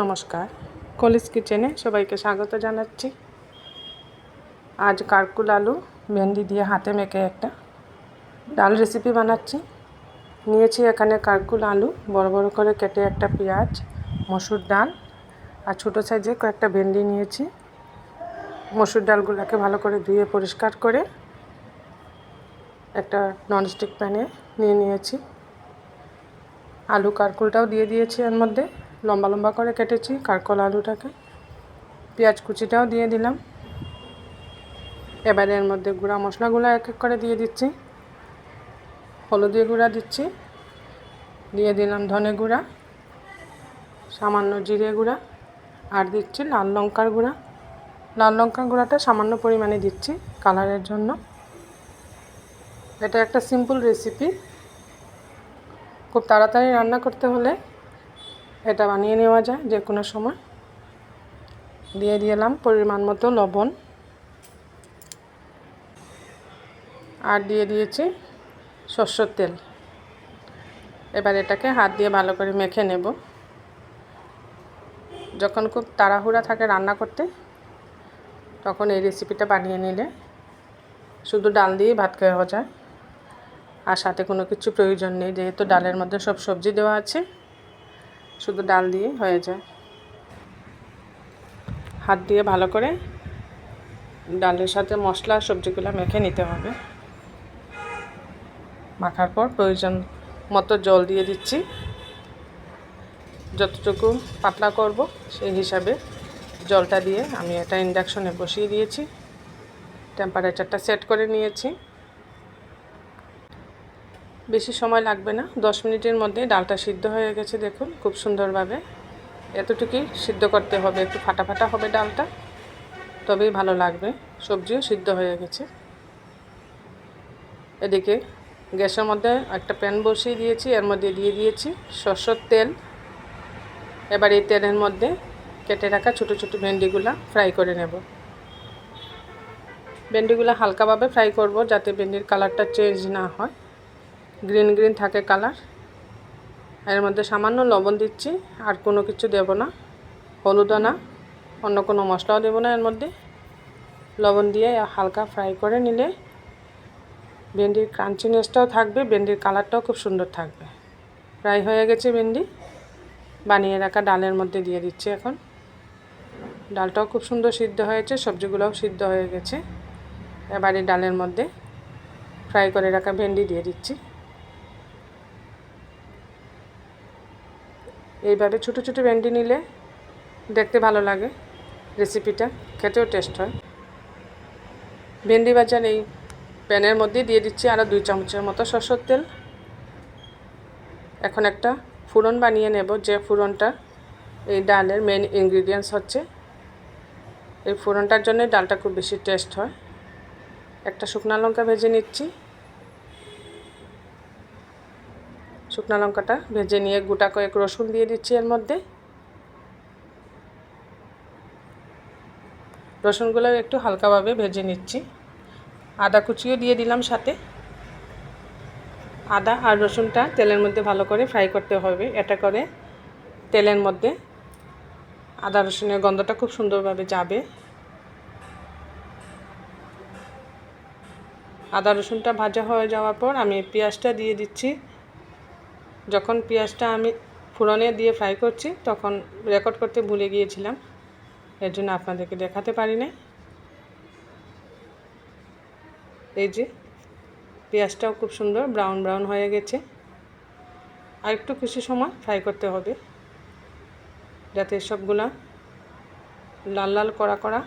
নমস্কার। কলিস কিচেনে সবাইকে স্বাগত জানাচ্ছি। আজ কারকুল আলু, ভেন্ডি দিয়ে হাতে মেখে একটা ডাল রেসিপি বানাচ্ছি। নিয়েছি এখানে কারকুল আলু, বড় বড় করে কেটে একটা পেঁয়াজ, মসুর ডাল আর ছোটো সাইজে কয়েকটা ভেন্ডি নিয়েছি। মসুর ডালগুলোকে ভালো করে ধুয়ে পরিষ্কার করে একটা ননস্টিক প্যানে নিয়ে নিয়েছি। আলু কারকুলটাও দিয়ে দিয়েছি এর মধ্যে। লম্বা লম্বা করে কেটেছি কারকল আলুটাকে। পেঁয়াজ কুচিটাও দিয়ে দিলাম। এবারে এর মধ্যে গুঁড়া মশলাগুলো এক এক করে দিয়ে দিচ্ছি। হলুদি গুঁড়া দিচ্ছি। দিয়ে দিলাম ধনে গুঁড়া, সামান্য জিরে গুঁড়া, আর দিচ্ছি লাল লঙ্কার গুঁড়া। লাল লঙ্কার গুঁড়াটা সামান্য পরিমাণে দিচ্ছি কালারের জন্য। এটা একটা সিম্পল রেসিপি। খুব তাড়াতাড়ি রান্না করতে হলে এটা বানিয়ে নেওয়া যায় যে কোনো সময়। দিয়ে দিলাম পরিমাণ মতো লবণ। আর দিয়ে দিয়েছি সর্ষের তেল। এবার এটাকে হাত দিয়ে ভালো করে মেখে নেব। যখন খুব তাড়াহুড়া থাকে রান্না করতে, তখন এই রেসিপিটা বানিয়ে নিলে শুধু ডাল দিয়ে ভাত খাওয়া যায়। আর সাথে কোনো কিছু প্রয়োজন নেই, যেহেতু ডালের মধ্যে সব সবজি দেওয়া আছে। শুধু ডাল দিয়ে হয়ে যায়। হাত দিয়ে ভালো করে ডালের সাথে মশলা সবজিগুলো মেখে নিতে হবে। মাখার পর প্রয়োজন মতো জল দিয়ে দিচ্ছি। যতটুকু পাতলা করব সেই হিসাবে জলটা দিয়ে আমি এটা ইন্ডাকশনে বসিয়ে দিয়েছি। টেম্পারেচারটা সেট করে নিয়েছি। বেশি সময় লাগবে না। দশ মিনিটের মধ্যে ডালটা সিদ্ধ হয়ে গেছে দেখুন, খুব সুন্দরভাবে। এতটুকুই সিদ্ধ করতে হবে, একটু ফাটা ফাটা হবে ডালটা, তবেই ভালো লাগবে। সবজিও সিদ্ধ হয়ে গেছে। এদিকে গ্যাসের মধ্যে একটা প্যান বসিয়ে দিয়েছি, এর মধ্যে দিয়ে দিয়েছি সরষের তেল। এবার এই তেলের মধ্যে কেটে রাখা ছোটো ছোটো ভেন্ডিগুলো ফ্রাই করে নেব। ভেন্ডিগুলো হালকাভাবে ফ্রাই করব যাতে ভেন্ডির কালারটা চেঞ্জ না হয়। গ্রিন গ্রিন থাকে কালার। এর মধ্যে সামান্য লবণ দিচ্ছি, আর কোনো কিছু দেব না। হলুদ না অন্য কোনো মশলাও দেবো না এর মধ্যে। লবণ দিয়ে হালকা ফ্রাই করে নিলে ভেন্ডির ক্রাঞ্চিনেসটাও থাকবে, ভেন্ডির কালারটাও খুব সুন্দর থাকবে। ফ্রাই হয়ে গেছে ভেন্ডি। বানিয়ে রাখা ডালের মধ্যে দিয়ে দিচ্ছি এখন। ডালটাও খুব সুন্দর সিদ্ধ হয়েছে, সবজিগুলোও সিদ্ধ হয়ে গেছে। এবারে ডালের মধ্যে ফ্রাই করে রাখা ভেন্ডি দিয়ে দিচ্ছি। এইভাবে ছোটো ছোটো ভেন্ডি নিলে দেখতে ভালো লাগে রেসিপিটা খেতেও টেস্ট হয়। ভেন্ডি বাজার এই প্যানের মধ্যে দিয়ে দিচ্ছি আরও দুই চামচের মতো সরষের তেল। এখন একটা ফুরন বানিয়ে নেব, যে ফুরনটা এই ডালের মেন ইনগ্রিডিয়েন্টস হচ্ছে। এই ফুরনটার জন্য ডালটা খুব বেশি টেস্ট হয়। একটা শুকনা লঙ্কা ভেজে নিচ্ছি। শুকনো লঙ্কাটা ভেজে নিয়ে গোটা কয়েক রসুন দিয়ে দিচ্ছি এর মধ্যে। রসুনগুলো একটু হালকাভাবে ভেজে নিচ্ছি। আদা কুচিও দিয়ে দিলাম সাথে। আদা আর রসুনটা তেলের মধ্যে ভালো করে ফ্রাই করতে হবে। এটা করে তেলের মধ্যে আদা রসুনের গন্ধটা খুব সুন্দরভাবে যাবে। আদা রসুনটা ভাজা হয়ে যাওয়ার পর আমি পেঁয়াজটা দিয়ে দিচ্ছি। যখন পেঁয়াজটা আমি ফোড়নে দিয়ে ফ্রাই করছি, তখন রেকর্ড করতে ভুলে গিয়েছিলাম। এর জন্য আপনাদেরকে দেখাতে পারি না এই যে, পেঁয়াজটাও খুব সুন্দর ব্রাউন ব্রাউন হয়ে গেছে। আর একটু কিছু সময় ফ্রাই করতে হবে, যাতে সবগুলা লাল লাল কড়া কড়া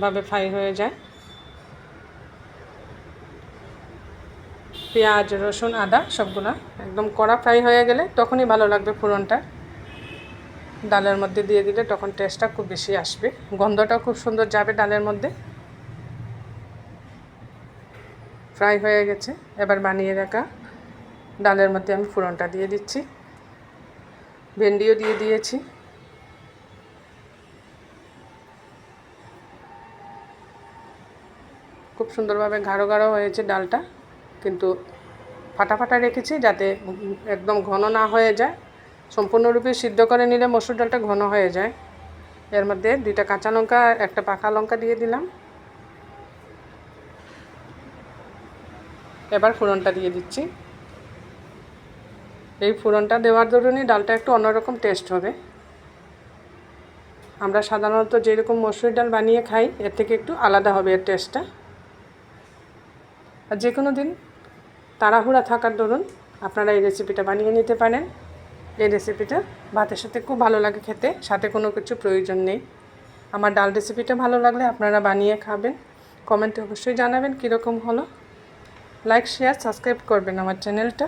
ভাবে ফ্রাই হয়ে যায়। পেঁয়াজ, রসুন, আদা সবগুলো একদম কড়া ফ্রাই হয়ে গেলে তখনই ভালো লাগবে ফোড়নটা। ডালের মধ্যে দিয়ে দিলে তখন টেস্টটা খুব বেশি আসবে। গন্ধটাও খুব সুন্দর যাবে ডালের মধ্যে। ফ্রাই হয়ে গেছে। এবার বানিয়ে রাখা ডালের মধ্যে আমি ফোড়নটা দিয়ে দিচ্ছি। ভেন্ডিও দিয়ে দিয়েছি। খুব সুন্দরভাবে গাঢ় গাঢ় হয়েছে ডালটা। কিন্তু ফাটা ফাটা রেখেছি যাতে একদম ঘন না হয়ে যায়। সম্পূর্ণরূপে সিদ্ধ করে নিলে মসুর ডালটা ঘন হয়ে যায়। এর মধ্যে দুইটা কাঁচা লঙ্কা একটা পাকা লঙ্কা দিয়ে দিলাম। এবার ফোড়নটা দিয়ে দিচ্ছি। এই ফোড়নটা দেওয়ার দরুনই ডালটা একটু অন্যরকম টেস্ট হবে। আমরা সাধারণত যেরকম মসুর ডাল বানিয়ে খাই, এর থেকে একটু আলাদা হবে এর টেস্টটা। আর যে কোনো দিন তাড়াহুড়া থাকার দরুন আপনারা এই রেসিপিটা বানিয়ে নিতে পারেন। এই রেসিপিটা ভাতের সাথে খুব ভালো লাগে খেতে, সাথে কোনো কিছু প্রয়োজন নেই। আমার ডাল রেসিপিটা ভালো লাগলে আপনারা বানিয়ে খাবেন। কমেন্টে অবশ্যই জানাবেন কীরকম হলো। লাইক শেয়ার সাবস্ক্রাইব করবেন আমার চ্যানেলটা